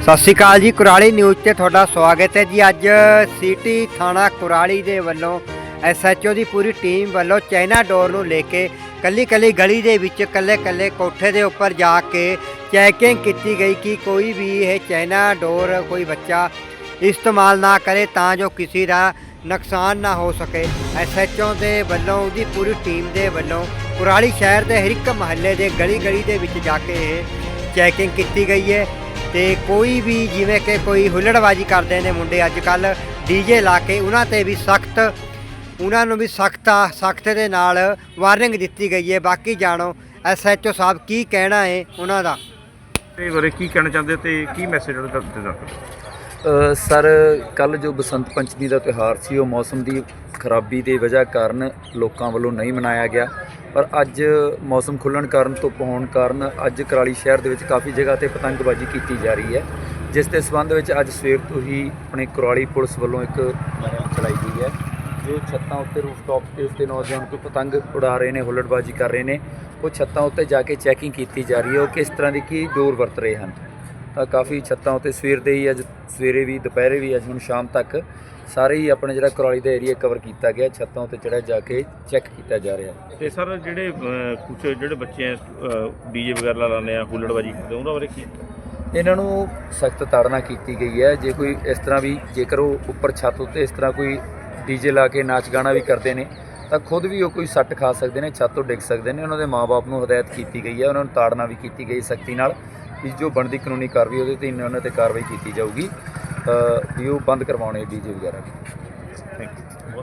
ਸਤਿ ਸ਼੍ਰੀ ਅਕਾਲ ਜੀ, ਕੁਰਾਲੀ ਨਿਊਜ਼ ਤੇ ਤੁਹਾਡਾ ਸਵਾਗਤ ਹੈ ਜੀ। ਅੱਜ ਸਿਟੀ ਥਾਣਾ ਕੁਰਾਲੀ ਦੇ ਵੱਲੋਂ ਐਸਐਚਓ ਦੀ ਪੂਰੀ ਟੀਮ ਵੱਲੋਂ ਚਾਈਨਾ ਡੋਰ ਨੂੰ ਲੈ ਕੇ ਕੱਲੀ ਕੱਲੀ ਗਲੀ ਦੇ ਵਿੱਚ ਕੱਲੇ ਕੱਲੇ ਕੋਠੇ ਦੇ ਉੱਪਰ ਜਾ ਕੇ ਚੈਕਿੰਗ ਕੀਤੀ ਗਈ ਕਿ ਕੋਈ ਵੀ ਇਹ ਚਾਈਨਾ ਡੋਰ ਕੋਈ ਬੱਚਾ ਇਸਤੇਮਾਲ ਨਾ ਕਰੇ ਤਾਂ ਜੋ ਕਿਸੇ ਦਾ ਨੁਕਸਾਨ ਨਾ ਹੋ ਸਕੇ। ਐਸਐਚਓ ਦੇ ਵੱਲੋਂ, ਉਹਦੀ ਪੂਰੀ ਟੀਮ ਦੇ ਵੱਲੋਂ ਕੁਰਾਲੀ ਸ਼ਹਿਰ ਦੇ ਹਰ ਇੱਕ ਮਹੱਲੇ ਦੇ ਗਲੀ ਗਲੀ ਦੇ ਵਿੱਚ ਜਾ ਕੇ ਇਹ ਚੈਕਿੰਗ ਕੀਤੀ ਗਈ ਹੈ। ਤੇ ਕੋਈ ਵੀ ਜਿਵੇਂ ਕਿ ਕੋਈ ਹੁੱਲੜਬਾਜੀ ਕਰਦੇ ਨੇ ਮੁੰਡੇ ਅੱਜ ਕੱਲ ਡੀਜੇ ਲਾ ਕੇ ਉਹਨਾਂ ਤੇ ਵੀ ਸਖਤ ਉਹਨਾਂ ਨੂੰ ਵੀ ਸਖਤ ਸਖਤ ਦੇ ਨਾਲ ਵਾਰਨਿੰਗ ਦਿੱਤੀ ਗਈ ਹੈ। ਬਾਕੀ ਜਾਣੋ ਐਸਐਚਓ ਸਾਹਿਬ ਕੀ ਕਹਿਣਾ ਹੈ ਉਹਨਾਂ ਦਾ? ਤੇ ਬਾਰੇ ਕੀ ਕਹਿਣਾ ਚਾਹੁੰਦੇ ਤੇ ਕੀ ਮੈਸੇਜ ਉਹਨਾਂ ਦਾ ਦਿੱਤਾ ਅ, ਸਰ ਕੱਲ ਜੋ ਬਸੰਤ ਪੰਚਮੀ ਦਾ ਤਿਉਹਾਰ ਸੀ ਉਹ ਮੌਸਮ ਦੀ ਖਰਾਬੀ ਦੇ ਵਜ੍ਹਾ ਕਾਰਨ ਲੋਕਾਂ ਵੱਲੋਂ ਨਹੀਂ ਮਨਾਇਆ ਗਿਆ। ਪਰ ਅੱਜ ਮੌਸਮ ਖੁੱਲਣ ਕਾਰਨ, ਧੁੱਪ ਹੋਣ ਕਾਰਨ ਅੱਜ ਕਰਾਲੀ ਸ਼ਹਿਰ ਦੇ ਵਿੱਚ ਕਾਫੀ ਜਗ੍ਹਾ ਤੇ ਪਤੰਗਬਾਜ਼ੀ ਕੀਤੀ ਜਾ ਰਹੀ ਹੈ, ਜਿਸ ਦੇ ਸਬੰਧ ਵਿੱਚ ਅੱਜ ਸਵੇਰ ਤੋਂ ਹੀ ਆਪਣੇ ਕਰਾਲੀ ਪੁਲਿਸ ਵੱਲੋਂ ਇੱਕ ਮੁਹਿੰਮ ਚਲਾਈ ਗਈ ਹੈ, ਜੋ ਛੱਤਾਂ ਉੱਤੇ ਰੂਫਟਾਪ ਤੇ ਉੱਤੇ ਨੌਜਵਾਨ ਕੋਈ ਪਤੰਗ ਉਡਾ ਰਹੇ ਨੇ, ਹੁੱਲੜਬਾਜ਼ੀ ਕਰ ਰਹੇ ਨੇ, ਉਹ ਛੱਤਾਂ ਉੱਤੇ ਜਾ ਕੇ ਚੈਕਿੰਗ ਕੀਤੀ ਜਾ ਰਹੀ ਹੈ, ਉਹ ਕਿਸ ਤਰ੍ਹਾਂ ਦੀ ਕੀ ਡੋਰ ਵਰਤ ਰਹੇ ਹਨ? ਤਾਂ ਕਾਫੀ ਛੱਤਾਂ ਉੱਤੇ ਸਵੇਰ ਦੇ ਹੀ ਅੱਜ ਸਵੇਰੇ ਵੀ, ਦੁਪਹਿਰੇ ਵੀ ਅੱਜ ਹੁਣ ਸ਼ਾਮ ਤੱਕ ਸਾਰੇ ਹੀ ਆਪਣੇ ਜਿਹੜਾ ਕੁਰਾਲੀ ਦਾ ਏਰੀਆ ਕਵਰ ਕੀਤਾ ਗਿਆ ਛੱਤਾਂ ਉੱਤੇ ਚੜ੍ਹਿਆ ਜਾ ਕੇ ਚੈੱਕ ਕੀਤਾ ਜਾ ਰਿਹਾ। ਤੇ ਸਰ ਜਿਹੜੇ ਕੁਝ ਜਿਹੜੇ ਬੱਚੇ ਡੀਜੇ ਵਗੈਰਾ ਲਾਉਂਦੇ ਆ ਹੁੱਲੜਬਾਜੀ ਕਰਦੇ ਉਹਨਾਂ ਬਾਰੇ ਕੀ? ਇਹਨਾਂ ਨੂੰ ਸਖਤ ਤਾੜਨਾ ਕੀਤੀ ਗਈ ਹੈ। ਜੇ ਕੋਈ ਇਸ ਤਰ੍ਹਾਂ ਵੀ ਜੇਕਰ ਉਹ ਉੱਪਰ ਛੱਤ ਉੱਤੇ ਇਸ ਤਰ੍ਹਾਂ ਕੋਈ ਡੀਜੇ ਲਾ ਕੇ ਨਾਚ ਗਾਣਾ ਵੀ ਕਰਦੇ ਨੇ ਤਾਂ ਖੁਦ ਵੀ ਉਹ ਕੋਈ ਸੱਟ ਖਾ ਸਕਦੇ ਨੇ ਛੱਤ ਤੋਂ ਡਿੱਗ ਸਕਦੇ ਨੇ। ਉਹਨਾਂ ਦੇ ਮਾਪੇ ਨੂੰ ਹਦਾਇਤ ਕੀਤੀ ਗਈ ਹੈ। ਉਹਨਾਂ ਨੂੰ ਤਾੜਨਾ ਵੀ ਕੀਤੀ ਗਈ ਸਖਤੀ ਨਾਲ ਵੀ ਜੋ ਬਣਦੀ ਕਾਨੂੰਨੀ ਕਾਰਵਾਈ ਉਹਦੇ ਤੇ ਇਹਨਾਂ ਉਹਨਾਂ ਤੇ ਕਾਰਵਾਈ ਕੀਤੀ ਜਾਊਗੀ। ਵੀ ਉਹ ਬੰਦ ਕਰਵਾਉਣੇ ਡੀਜੇ ਵਗੈਰਾ। Thank you